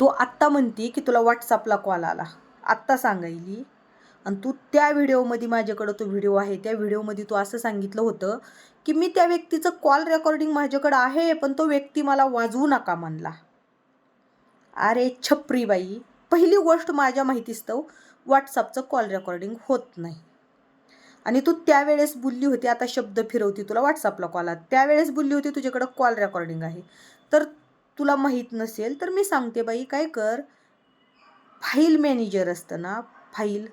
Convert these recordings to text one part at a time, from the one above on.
तू आत्ता म्हणती की तुला व्हॉट्सअपला कॉल आला. आत्ता सांगायली. आणि तू त्या व्हिडिओमध्ये माझ्याकडं तो व्हिडिओ आहे त्या व्हिडिओमध्ये तू असं सांगितलं होतं की मी त्या व्यक्तीचं कॉल रेकॉर्डिंग माझ्याकडं आहे पण तो व्यक्ती मला वाजवू नका म्हणला. अरे छपरी बाई पहिली गोष्ट माझ्या माहितीस्तव व्हॉट्सअपचं कॉल रेकॉर्डिंग होत नाही. आणि तू त्यावेळेस बोलली होती आता शब्द फिरवती तुला व्हॉट्सअपला कॉल आला. त्यावेळेस बोलली होती तुझ्याकडं कॉल रेकॉर्डिंग आहे. तर तुला माहीत नसेल तर मी सांगते बाई काय कर? फाईल मॅनेजर असतं ना फाईल.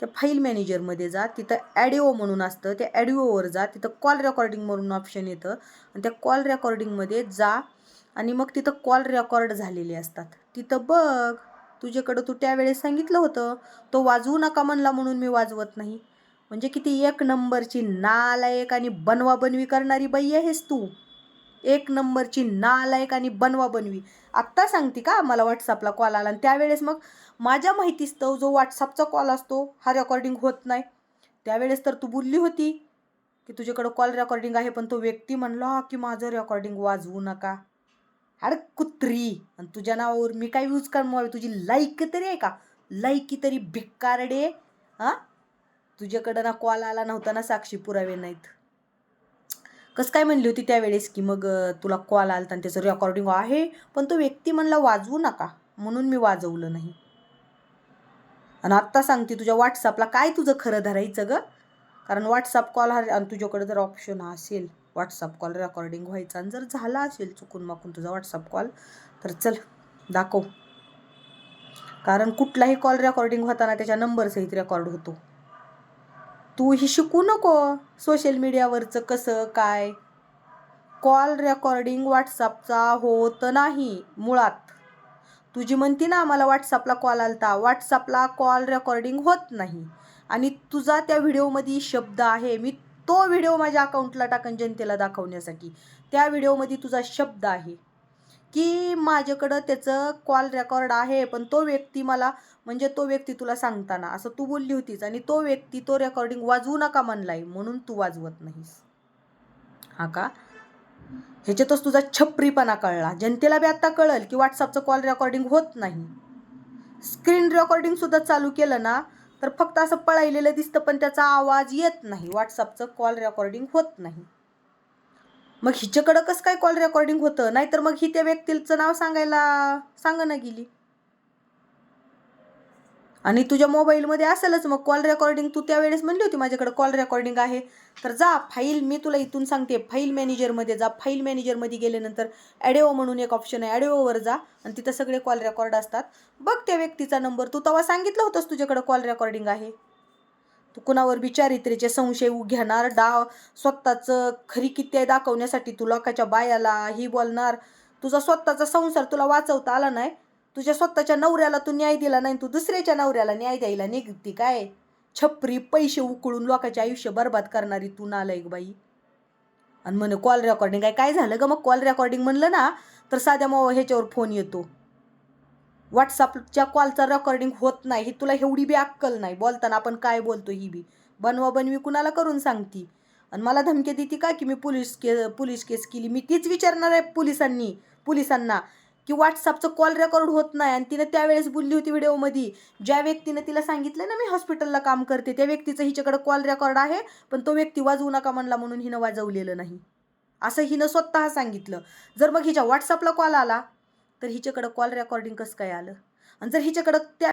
त्या फाईल मॅनेजरमध्ये जा तिथं ॲडिओ म्हणून असतं त्या ॲडिओवर जा तिथं कॉल रेकॉर्डिंग म्हणून ऑप्शन येतं. आणि त्या कॉल रेकॉर्डिंगमध्ये जा आणि मग तिथं कॉल रेकॉर्ड झालेले असतात. तिथं बघ तुझ्याकडं तू त्यावेळेस सांगितलं होतं तो वाजवू नका म्हणला म्हणून मी वाजवत नाही. म्हणजे किती एक नंबरची नालायक आणि बनवाबनवी करणारी बाई आहेस तू. एक नंबरची नालायक आणि बनवा बनवी. आत्ता सांगते का? मला व्हॉट्सअपला कॉल आला आणि त्यावेळेस मग माझ्या माहितीस्तव जो व्हॉट्सअपचा कॉल असतो हा रेकॉर्डिंग होत नाही. त्यावेळेस तर तू बोलली होती की तुझ्याकडं कॉल रेकॉर्डिंग आहे पण तो व्यक्ती म्हणला की माझं रेकॉर्डिंग वाजवू नका. अरे कुत्री! आणि तुझ्या नावावर मी काय यूज करणार? तुझी लाईक तरी आहे का? लाईकी तरी भिक्कारडे हां? तुझ्याकडं ना कॉल आला नव्हता ना साक्षी पुरावे नाहीत. कसं काय म्हणली होती त्यावेळेस की मग तुला कॉल आला आणि त्याचं रेकॉर्डिंग आहे पण तो व्यक्ती म्हणला वाजवू नका. म्हणून मी वाजवलं नाही. आणि आत्ता सांगते तुझ्या व्हॉट्सअपला काय तुझं खरं धरायचं ग? कारण व्हॉट्सअप कॉल हा आणि तुझ्याकडे जर ऑप्शन असेल व्हॉट्सअप कॉल रेकॉर्डिंग व्हायचा आणि जर झाला असेल चुकून माकून तुझा व्हॉट्सअप कॉल तर चल दाखव. कारण कुठलाही कॉल रेकॉर्डिंग होताना त्याच्या नंबरसहित रेकॉर्ड होतो. तूही शिकू नको सोशल मीडियावरचं कसं काय? कॉल रेकॉर्डिंग व्हॉट्सअपचा होत नाही मुळात. तुझी म्हणती ना मला व्हॉट्सअपला कॉल आलता. व्हॉट्सअपला कॉल रेकॉर्डिंग होत नाही. आणि तुझा त्या व्हिडिओमध्ये शब्द आहे. मी तो व्हिडिओ माझ्या अकाउंटला टाकन जनतेला दाखवण्यासाठी. त्या व्हिडिओमध्ये तुझा शब्द आहे. की माझ्याकडं त्याचं कॉल रेकॉर्ड आहे पण तो व्यक्ती मला म्हणजे तो व्यक्ती तुला सांगताना असं तू बोलली होतीस आणि तो व्यक्ती तो रेकॉर्डिंग वाजवू नका म्हणलाय म्हणून तू वाजवत नाहीस. हा का? ह्याच्यातच तुझा छपरीपणा कळला. जनतेला बी आत्ता कळल की व्हॉट्सअपचं कॉल रेकॉर्डिंग होत नाही. स्क्रीन रेकॉर्डिंगसुद्धा चालू केलं ना तर फक्त असं पळायलेलं दिसतं पण त्याचा आवाज येत नाही. व्हॉट्सअपचं कॉल रेकॉर्डिंग होत नाही. मग हिच्याकडं कसं काय कॉल रेकॉर्डिंग होतं? नाहीतर मग ही त्या व्यक्तीचं नाव सांगायला सांग ना गेली. आणि तुझ्या मोबाईलमध्ये असेलच मग कॉल रेकॉर्डिंग तू त्यावेळेस म्हणली होती माझ्याकडे कॉल रेकॉर्डिंग आहे. तर जा फाईल मी तुला इथून सांगते. फाईल मॅनेजरमध्ये जा. फाईल मॅनेजरमध्ये गेल्यानंतर ॲडिओ म्हणून एक ऑप्शन आहे. ॲडिओवर जा आणि तिथं सगळे कॉल रेकॉर्ड असतात. बघ त्या व्यक्तीचा नंबर तू तेव्हा सांगितलं होतंस तुझ्याकडं कॉल रेकॉर्डिंग आहे. तू कुणावर बी संशय घेणार डाव स्वतःचं खरी किती आहे दाखवण्यासाठी तू लोकाच्या बायाला ही बोलणार? तुझा स्वतःचा संसार तुला वाचवता आला नाही? तुझ्या स्वतःच्या नवऱ्याला तू न्याय दिला नाही तू दुसऱ्याच्या नवऱ्याला न्याय द्यायला निघती काय? छपरी पैसे उकळून लोकांचे आयुष्य बर्बाद करणारी तू नालायक बाई. आणि म्हणे कॉल रेकॉर्डिंग काय काय झालं ग? मग कॉल रेकॉर्डिंग म्हणलं ना तर साध्या मग ह्याच्यावर फोन येतो. व्हॉट्सअपच्या कॉलचा रेकॉर्डिंग होत नाही ही तुला एवढी बी अक्कल नाही. बोलताना आपण काय बोलतो ही बी? बनवा बनवी कुणाला करून सांगती? आणि मला धमकी देते का की मी पोलीस के पोलीस केस केली? मी तीच विचारणार आहे पोलिसांनी पोलिसांना की व्हॉट्सअपचं कॉल रेकॉर्ड होत नाही आणि तिनं त्यावेळेस बोलली होती व्हिडिओमध्ये ज्या व्यक्तीनं तिला सांगितलं ना मी हॉस्पिटलला काम करते त्या व्यक्तीचं हिच्याकडं कॉल रेकॉर्ड आहे पण तो व्यक्ती वाजवू नका म्हणला म्हणून हिनं वाजवलेलं नाही. असं हिनं स्वतः सांगितलं. जर मग हिच्या व्हॉट्सअपला कॉल आला तर हिच्याकडं कॉल रेकॉर्डिंग कसं काय आलं? आणि जर हिच्याकडं त्या